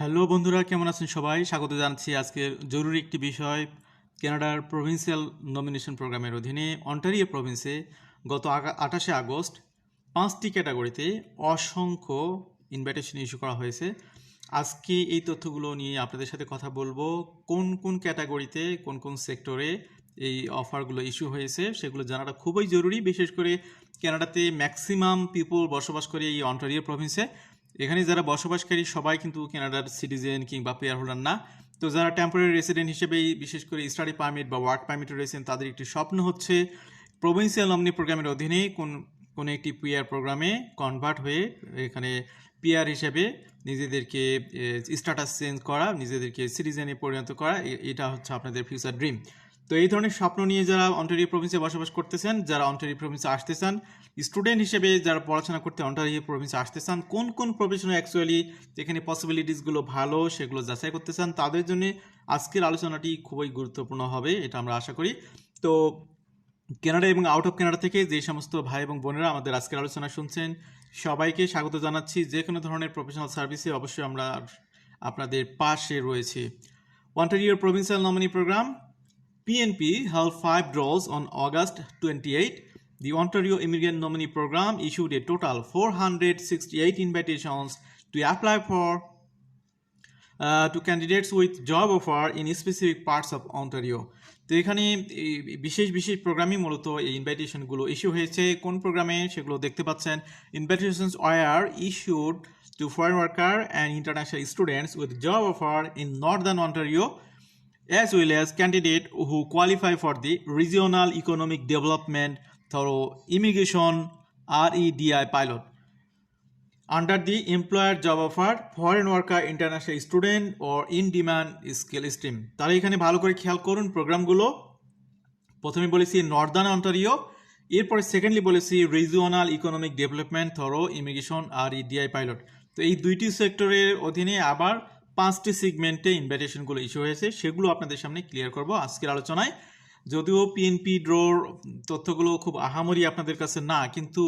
Hello বন্ধুরা, কেমন আছেন সবাই? স্বাগত জানাচ্ছি আজকে জরুরি একটি বিষয়, কানাডার প্রভিন্সিয়াল নমিনেশন প্রোগ্রামের অধীনে অন্টারিও প্রভিন্সে গত আঠাশে আগস্ট পাঁচটি ক্যাটাগরিতে অসংখ্য ইনভাইটেশন ইস্যু করা হয়েছে। আজকে এই তথ্যগুলো নিয়ে আপনাদের সাথে কথা বলব, কোন কোন ক্যাটাগরিতে, কোন কোন সেক্টরে এই অফারগুলো ইস্যু হয়েছে সেগুলো জানাটা খুবই জরুরি। বিশেষ করে কানাডাতে ম্যাক্সিমাম পিপল বসবাস করে এই অন্টারিও প্রভিন্সে। এখানে যারা বসবাসকারী, সবাই কিন্তু কানাডার সিটিজেন কিংবা পেয়ার হোল্ডার না। তো যারা টেম্পোরারি রেসিডেন্ট হিসেবেই বিশেষ করে স্টাডি পারমিট বা ওয়ার্ক পারমিটে রয়েছেন, তাদের একটি স্বপ্ন হচ্ছে প্রভিন্সিয়াল অমনি প্রোগ্রামের অধীনে কোন, কোনো একটি পিআর প্রোগ্রামে কনভার্ট হয়ে এখানে পিআর হিসেবে নিজেদেরকে স্ট্যাটাস চেঞ্জ করা, নিজেদেরকে সিটিজেনে পরিণত করা এটা হচ্ছে আপনাদের ফিউচার ড্রিম তো এই ধরনের স্বপ্ন নিয়ে যারা অন্টারিও প্রভিন্সে বসবাস করতেছেন, যারা অন্টারিও প্রভিন্সে আসতে চান, স্টুডেন্ট হিসেবে যারা পড়াশোনা করতে অন্টারিও প্রভিন্সে আসতে চান, কোন কোন প্রফেশনে অ্যাকচুয়ালি এখানে পসিবিলিটিসগুলো ভালো সেগুলো যাচাই করতে চান, তাদের জন্য আজকের আলোচনাটি খুবই গুরুত্বপূর্ণ হবে, এটা আমরা আশা করি। তো কানাডা এবং আউট অফ কেনাডা থেকে যে সমস্ত ভাই এবং বোনেরা আমাদের আজকের আলোচনা শুনছেন, সবাইকে স্বাগত জানাচ্ছি। যে কোনো ধরনের প্রফেশনাল সার্ভিসে অবশ্যই আমরা আপনাদের পাশে রয়েছি। Ontario provincial nominee program PNP held five draws on August 28. The Ontario Immigrant Nominee Program issued a total 468 invitations to apply for uh, to candidates with job offer in specific parts of Ontario. তো এখানে বিশেষ বিশেষ প্রোগ্রামে মূলত এই ইনভাইটেশনগুলো issue হয়েছে কোন প্রোগ্রামে সেগুলো দেখতে পাচ্ছেন invitations are issued to foreign worker and international students with job offer in northern Ontario as well as candidate who qualify for the regional economic development through immigration REDI pilot under the employer job offer foreign worker international student or in demand skill stream তাহলে এখানে ভালো করে খেয়াল করুন প্রোগ্রামগুলো প্রথমে বলেছি northern Ontario এরপরে সেকেন্ডলি বলেছি regional economic development through immigration R EDI pilot তো এই দুইটি সেক্টরের অধীনে আবার পাঁচটি সিগমেন্টে ইনভাইটেশনগুলো ইস্যু হয়েছে, সেগুলো আপনাদের সামনে ক্লিয়ার করব আজকের আলোচনায়। যদিও পিএনপি ড্রোর তথ্যগুলো খুব আহামরি আপনাদের কাছে না, কিন্তু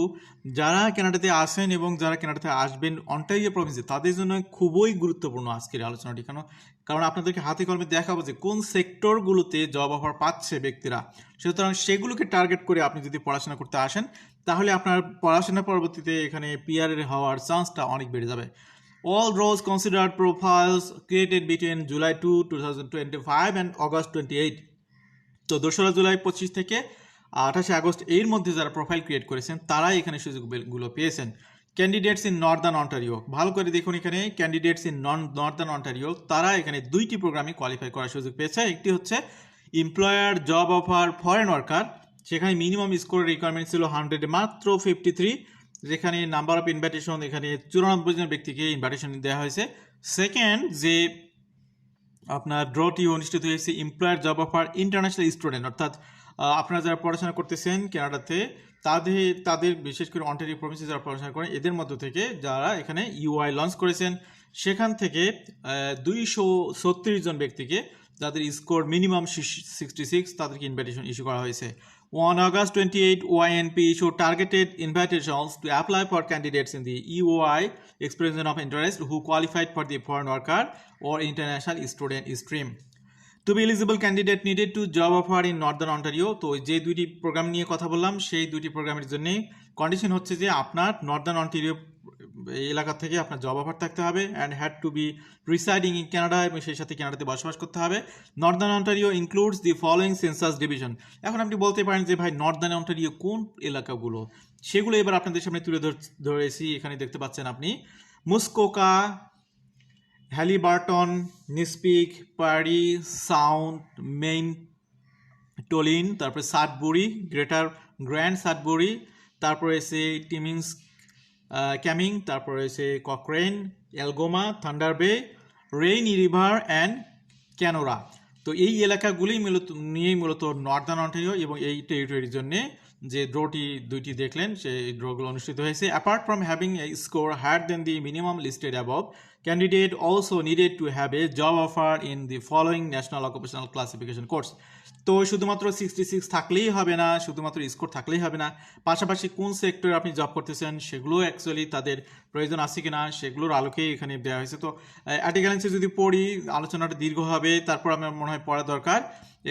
যারা কানাডাতে আসেন এবং যারা কানাডাতে আসবেন অন্টারিও প্রভিন্সে তাদের জন্য খুবই গুরুত্বপূর্ণ আজকের আলোচনাটি। কেন কারণ আপনাদেরকে হাতে কলমে দেখাবো যে কোন সেক্টরগুলোতে জব অফার পাচ্ছে ব্যক্তিরা। সুতরাং সেগুলোকে টার্গেট করে আপনি যদি পড়াশোনা করতে আসেন, তাহলে আপনার পড়াশোনা পরবর্তীতে এখানে পিআর এর হওয়ার চান্সটা অনেক বেড়ে যাবে। All roles considered profiles created between July 2, 2025 and August 28. তো দোসরা জুলাই পঁচিশ থেকে আঠাশে আগস্ট এর মধ্যে যারা প্রোফাইল ক্রিয়েট করেছেন তারাই এখানে সুযোগগুলো পেয়েছেন। ক্যান্ডিডেটস ইন নর্দার্ন অন্টারিও ভালো করে দেখুন এখানে candidates in non northern Ontario তারা এখানে দুইটি প্রোগ্রামে কোয়ালিফাই করার সুযোগ পেয়েছে। একটি হচ্ছে employer job offer foreign worker সেখানে মিনিমাম স্কোর রিকোয়ারমেন্ট ছিল হান্ড্রেড মাত্র ফিফটি থ্রি যেখানে নাম্বার অফ ইনভাইটেশন এখানে চুরানব্বই জন ব্যক্তিকে ইনভাইটেশন দেওয়া হয়েছে। সেকেন্ড যে আপনার ড্রটি অনুষ্ঠিত হয়েছে employer job offer international student অর্থাৎ আপনারা যারা পড়াশোনা করতেছেন কানাডাতে তাদের তাদের বিশেষ করে অন্টারিও প্রভিন্সে যারা পড়াশোনা করেন, এদের মধ্য থেকে যারা এখানে ইউআই লঞ্চ করেছেন, সেখান থেকে দুইশো ছত্রিশ জন ব্যক্তিকে, যাদের স্কোর মিনিমাম সিক্সটি সিক্স তাদেরকে ইনভাইটেশন ইস্যু করা হয়েছে। On August 28, YNP issued targeted invitations to apply for candidates in the EOI expression of interest who qualified for the foreign worker or international student stream. To be eligible candidate needed to job offer in Northern Ontario তো যে দুইটি programme নিয়ে কথা বললাম সেই দুইটি প্রোগ্রামের জন্য কন্ডিশন হচ্ছে যে আপনার নর্দার্ন অন্টারিও এলাকা থেকে আপনার জব অফার থাকতে হবে and had to be residing in Canada এবং সেই সাথে কানাডাতে বসবাস করতে হবে। Northern Ontario includes the following census division এখন আপনি বলতে পারেন যে ভাই নর্দার্ন অন্টারিও কোন এলাকাগুলো? সেগুলো এবার আপনাদের সামনে তুলে ধর- ধরেছি, এখানে দেখতে পাচ্ছেন আপনি। মুসকোকা হ্যালিবার্টন নিসপিক পারি সাউন্ড মেইন টোলিন তারপরে সাতবুরি গ্রেটার গ্র্যান্ড সাতবুরি তারপরে এসে টিমিংস ক্যামিং তারপরে হয়েছে Cochrane Algoma Thunder Bay Rainy River and Kenora তো এই এলাকাগুলি মূলত, নিয়েই মূলত নর্দার্ন অন্টারিও এবং এই টেরিটরির জন্য যে ড্রটি দুইটি দেখলেন, সেই ড্রগুলো অনুষ্ঠিত হয়েছে। Apart from having a score higher than the minimum listed above candidate also needed to have a job offer in the following national occupational classification course তো শুধুমাত্র সিক্সটি সিক্স থাকলেই হবে না, শুধুমাত্র স্কোর থাকলেই হবে না, পাশাপাশি কোন সেক্টরে আপনি জব করতেছেন সেগুলো অ্যাকচুয়ালি তাদের প্রয়োজন আছে কিনা সেগুলোর আলোকেই এখানে দেওয়া হয়েছে। তো আর্টিকেলেন্সে যদি পড়ি, আলোচনাটা দীর্ঘ হবে, তারপর আমার মনে হয় পড়া দরকার।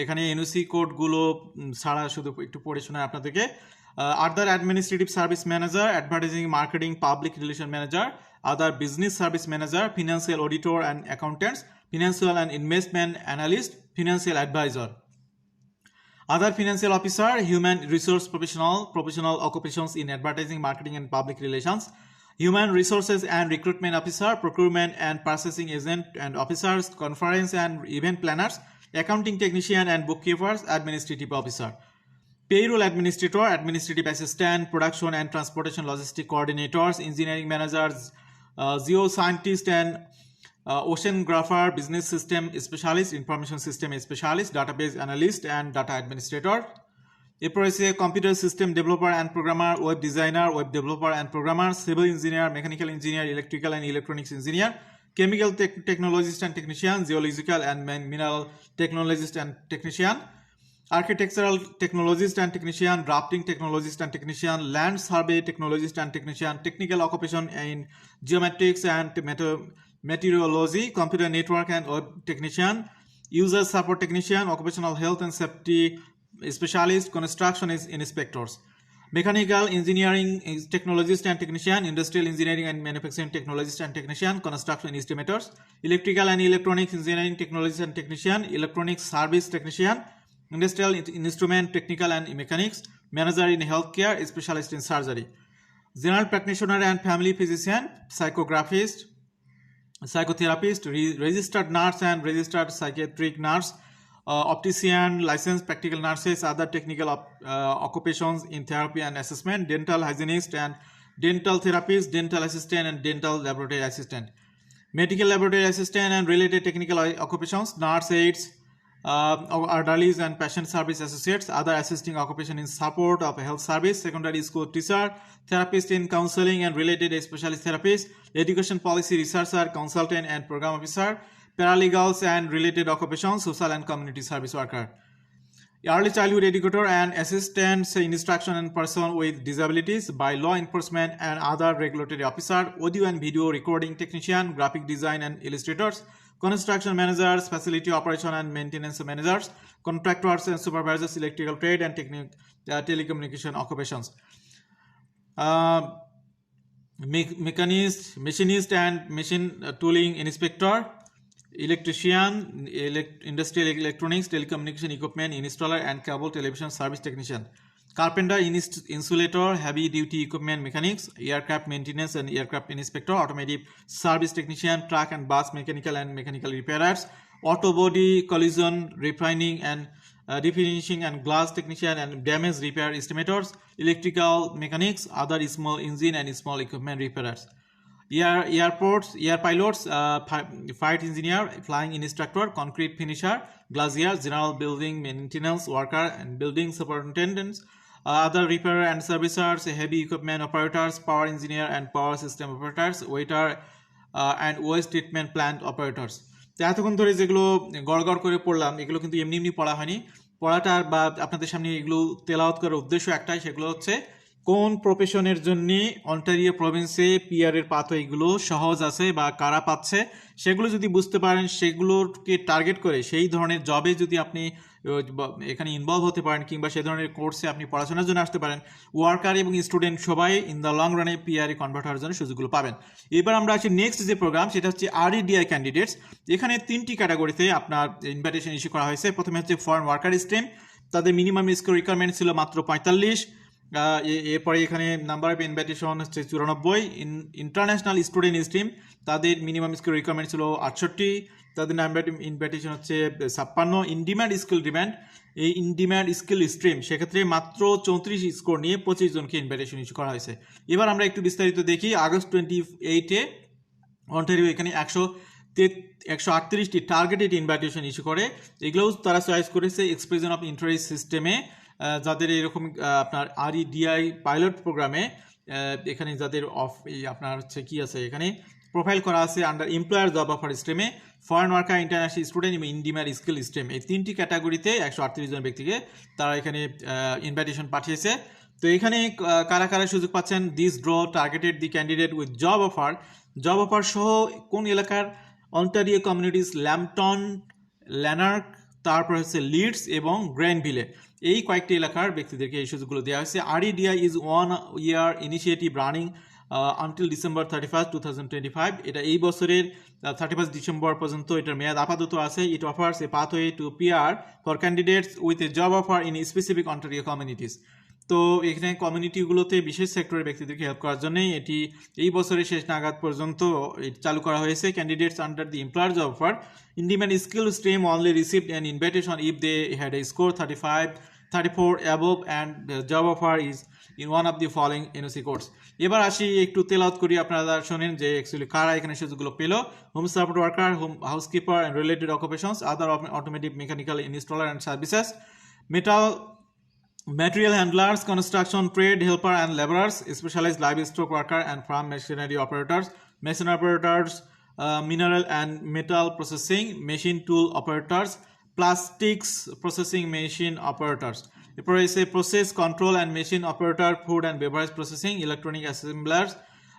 এখানে এনওসি কোডগুলো ছাড়া শুধু একটু পড়ে শোনায় আপনাদেরকে। Other administrative service manager advertising marketing public relation manager other business service manager, financial auditor and accountants, financial and investment analyst, financial advisor. Other financial officer, human resource professional, professional occupations in advertising, marketing and public relations, human resources and recruitment officer, procurement and purchasing agent and officers, conference and event planners, accounting technician and bookkeepers, administrative officer, payroll administrator, administrative assistant, production and transportation logistic coordinators, engineering managers, geoscientist and uh, oceanographer, business system specialist, information system specialist, database analyst and data administrator. এরপর রয়েছে computer system developer and programmer web designer web developer and programmer civil engineer mechanical engineer electrical and electronics engineer chemical technologist and technician geological and mineral technologist and technician architectural technologist and technician, drafting technologist and technician, land survey technologist and technician, technical occupation in geometrics and meteorology, computer network and web technician, user support technician, occupational health and safety specialist, construction inspectors. Mechanical engineering is technologist and technician, industrial engineering and manufacturing technologist and technician, construction estimators, electrical and electronics engineering technologist and technician, electronics service technician, industrial instrument technical and mechanics, manager in healthcare, specialist in surgery, general practitioner and family physician, psychographist, psychotherapist, re- registered nurse and registered psychiatric nurse, uh, optician, licensed practical nurses, other technical op- uh, occupations in therapy and assessment, dental hygienist and dental therapist, dental assistant and dental laboratory assistant, medical laboratory assistant and related technical occupations, nurse aides, uh, orderlies and patient service associates, other assisting occupation in support of health service, secondary school teacher, therapist in counseling and related specialist therapist, education policy researcher, consultant and program officer, paralegals and related occupations, social and community service worker. Early childhood educator and assistants in instruction and person with disabilities by law enforcement and other regulatory officer, audio and video recording technician, graphic design and illustrators, construction managers, facility operation and maintenance managers, contractors and supervisors, electrical trade and technic, uh, telecommunication occupations. Uh, me- mechanist, machinist and machine uh, tooling inspector, electrician, elect- industrial electronics, telecommunication equipment installer and cable television service technician. Carpenter, insulator, heavy duty equipment mechanics, aircraft maintenance and aircraft inspector, automotive service technician, truck and bus mechanical and mechanical repairers, auto body collision refining and uh, refinishing and glass technician and damage repair estimators, electrical mechanics, other small engine and small equipment repairers. Air, airports, air pilots, uh, flight engineer, flying instructor, concrete finisher, glazier, general building maintenance worker, and building superintendents, other repairer and servicers, heavy equipment operators, power engineer and power system operators, waiter, uh, and waste treatment plant operators. তো এতক্ষণ ধরে যেগুলো গড় গড় করে পড়লাম এগুলো কিন্তু এমনি এমনি পড়া হয়নি পড়াটা বা আপনাদের সামনে এগুলো তেলাওয়াত করার উদ্দেশ্য একটাই সেগুলো হচ্ছে কোন প্রফেশনের জন্য অন্টারিও প্রভিন্সে পিআর এর পাথ এগুলো সহজ আছে বা কারা পাচ্ছে? সেগুলো যদি বুঝতে পারেন, সেগুলোকে টার্গেট করে সেই ধরনের জবে যদি আপনি এখানে ইনভলভ হতে পারেন কিংবা সে ধরনের কোর্সে আপনি পড়াশোনার জন্য আসতে পারেন ওয়ার্কার এবং স্টুডেন্ট সবাই ইন দ্য লং রানে পিআরএ কনভার্ট হওয়ার জন্য সুযোগগুলো পাবেন। এবার আমরা আছি নেক্সট যে প্রোগ্রাম সেটা হচ্ছে আরইডিআই ক্যান্ডিডেটস এখানে তিনটি ক্যাটাগরিতে আপনার ইনভাইটেশন ইস্যু করা হয়েছে। প্রথমে হচ্ছে ফরেন ওয়ার্কার স্ট্রিম তাদের মিনিমাম স্কোর রিকোয়ারমেন্ট ছিল মাত্র পঁয়তাল্লিশ। এরপরে এখানে নাম্বার অফ ইনভাইটেশন হচ্ছে চুরানব্বই। ইন্টারন্যাশনাল স্টুডেন্ট স্ট্রিম তাদের মিনিমাম স্কিল রিকোয়ারমেন্ট ছিল আটষট্টি। তাদের নাম্বার ইনভাইটেশন হচ্ছে ছাপ্পান্ন। ইনডিম্যান্ড স্কিল ডিম্যান্ড এই ইনডিম্যান্ড স্কিল স্ট্রিম সেক্ষেত্রে মাত্র চৌত্রিশ স্কোর নিয়ে পঁচিশ জনকে ইনভাইটেশন ইস্যু করা হয়েছে। এবার আমরা একটু বিস্তারিত দেখি। আগস্ট টোয়েন্টি এইটে অন্টারিও এখানে একশো একশো আটত্রিশটি টার্গেটেড ইনভাইটেশন ইস্যু করে। এগুলোও তারা চয়েস করেছে এক্সপ্রেশন অফ ইন্টারেস্ট সিস্টেমে যাদের এরকম আপনার আরই ডিআই পাইলট প্রোগ্রামে এখানে যাদের অফ আপনার হচ্ছে কি আছে, এখানে প্রোফাইল করা আছে আন্ডার এমপ্লয়ার জব অফার স্ট্রিমে ফরেন ওয়ার্কার ইন্টারন্যাশনাল স্টুডেন্ট এবং ইন্ডিমার স্কিল স্ট্রিম এই তিনটি ক্যাটাগরিতে একশো আটত্রিশ জন ব্যক্তিকে তারা এখানে ইনভাইটেশন পাঠিয়েছে। তো এখানে কারা কারা সুযোগ পাচ্ছেন? This draw targeted the candidate with job offer job offer সহ কোন এলাকার অন্টারিও কমিউনিটিস ল্যাম্পটন ল্যানার্ক তারপর হচ্ছে লিডস এবং গ্র্যান্ডভিলে এই কয়েকটি এলাকার ব্যক্তিদেরকে এই সুযোগগুলো দেওয়া হয়েছে। REDI is one year initiative running until December thirty first two thousand twenty five এটা এই বছরের থার্টি ফার্স্ট ডিসেম্বর পর্যন্ত এটার মেয়াদ আপাতত আছে। It offers a pathway to PR for candidates with a job offer in specific Ontario communities তো এখানে কমিউনিটিগুলোতে বিশেষ সেক্টরের ব্যক্তিদেরকে হেল্প করার জন্যই এটি এই বছরের শেষ নাগাদ পর্যন্ত চালু করা হয়েছে। Candidates under the employer job offer in demand skill stream only received an invitation if they had a score thirty five thirty four above and job offer is in one of the following NOC course এবার আসি, একটু তেলাওত করি আপনারা শোনেন যে actually কারা এখানে সুযোগগুলো পেল। Home support worker home housekeeper and related occupations other automatic mechanical installer and services metal material handlers, construction trade helper and laborers, specialized livestock worker and farm machinery operators, machine operators, uh, mineral and metal processing, machine tool operators, plastics processing machine operators. process control and machine operator, food and beverage processing, electronic assemblers,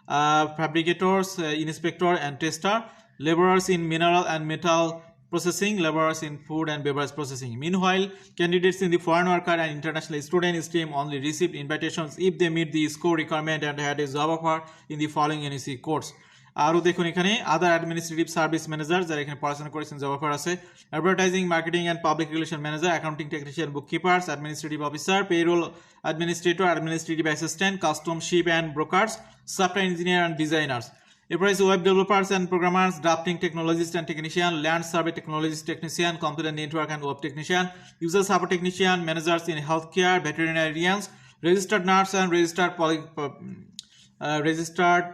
uh, fabricators, uh, inspector and tester, laborers in mineral and metal processing, laborers in food and beverage processing. Meanwhile, candidates in the foreign worker and international student stream only received invitations if they meet the score requirement and had a job offer in the following NEC course. আরও দেখুন এখানে আদার administrative service manager যারা এখানে পড়াশোনা করেছেন job offer আছে advertising marketing and public relation manager accounting technician bookkeepers administrative officer payroll administrator administrative assistant custom ship and brokers software engineer and designers এরপর আছে web developers and programmers drafting technologist and technician land survey technologist technician computer network and web technician user support technician managers in health care veterinarians registered nurse and registered registered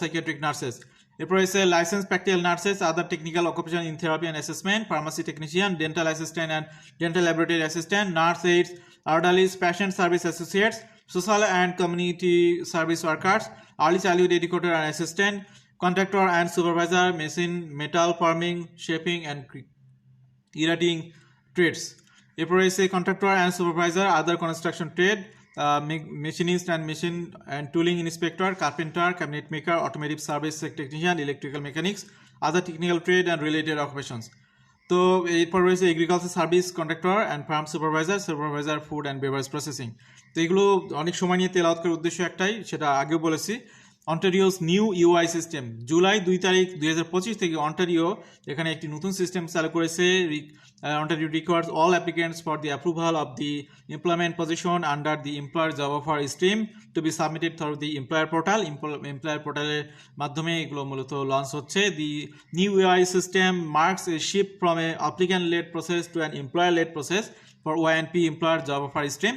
psychiatric nurses এরপর আছে license practical nurses other technical occupation in therapy and assessment pharmacy technician dental assistant and dental laboratory assistant nurse aides orderlies patient service associates social and community service workers, early childhood educator and assistant, contractor and supervisor, machine, metal forming, shaping and cre- creating trades. এরপরে এসে contractor and supervisor other construction trade machinist and machine and tooling inspector carpenter cabinet maker automotive service technician electrical mechanics other technical trade and related occupations তো এরপর রয়েছে agriculture service contractor and farm supervisor supervisor food and beverage processing তো এগুলো অনেক সময় নিয়ে তেল out করার উদ্দেশ্য একটাই, সেটা আগেও বলেছি। Ontario's new UI system July দুই তারিখ দুই থেকে অন্টারিও এখানে একটি নতুন সিস্টেম চালু করেছে Ontario requires all applicants for the approval of the employment position under the employer job offer stream to be submitted through the employer portal employer পোর্টালের মাধ্যমে এগুলো মূলত লঞ্চ হচ্ছে। The new UI system marks a shift from a applicant led process to an employer led process for YNP employer job offer stream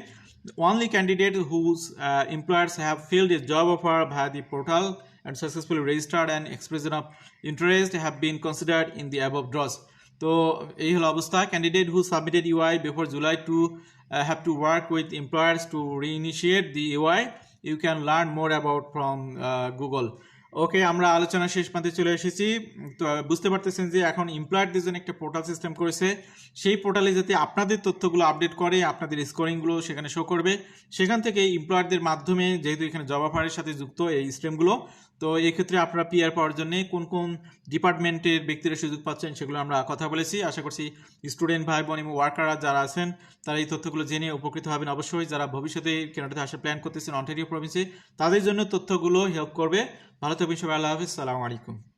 only candidates whose uh, employers have filled a job offer via the portal and successfully registered an expression of interest have been considered in the above draws. তো এই হলো অবস্থা candidate who submitted UI before July to have to work with employers to reinitiate the UI you can learn more about from Google Okay, আমরা আলোচনা শেষ প্রান্তে চলে এসেছি। তো, বুঝতে পারতেছেন যে এখন এমপ্লয়ারদের জন্য একটা পোর্টাল সিস্টেম করেছে। সেই পোর্টালে যাতে আপনাদের তথ্যগুলো আপডেট করে, আপনাদের স্কোরিংগুলো সেখানে শো করবে। সেখান থেকে এমপ্লয়ারদের মাধ্যমে যেহেতু এখানে জব অফারের সাথে যুক্ত এই স্ট্রিমগুলো তো এই ক্ষেত্রে আপনারা পিআর পাওয়ার জন্য কোন কোন ডিপার্টমেন্টের ব্যক্তিরা সুযোগ পাচ্ছেন সেগুলো আমরা কথা বলেছি। আশা করছি স্টুডেন্ট ভাই বোন এবং ওয়ার্কাররা যারা আছেন, তারা এই তথ্যগুলো জেনে উপকৃত হবেন। অবশ্যই যারা ভবিষ্যতে কেনাডাতে আসার প্ল্যান করতেছেন অন্টারিও প্রভিন্সে তাদের জন্য তথ্যগুলো হেল্প করবে। ভালো থাকবেন সবাই, আল্লাহ হাফিজ। সালামু আলাইকুম।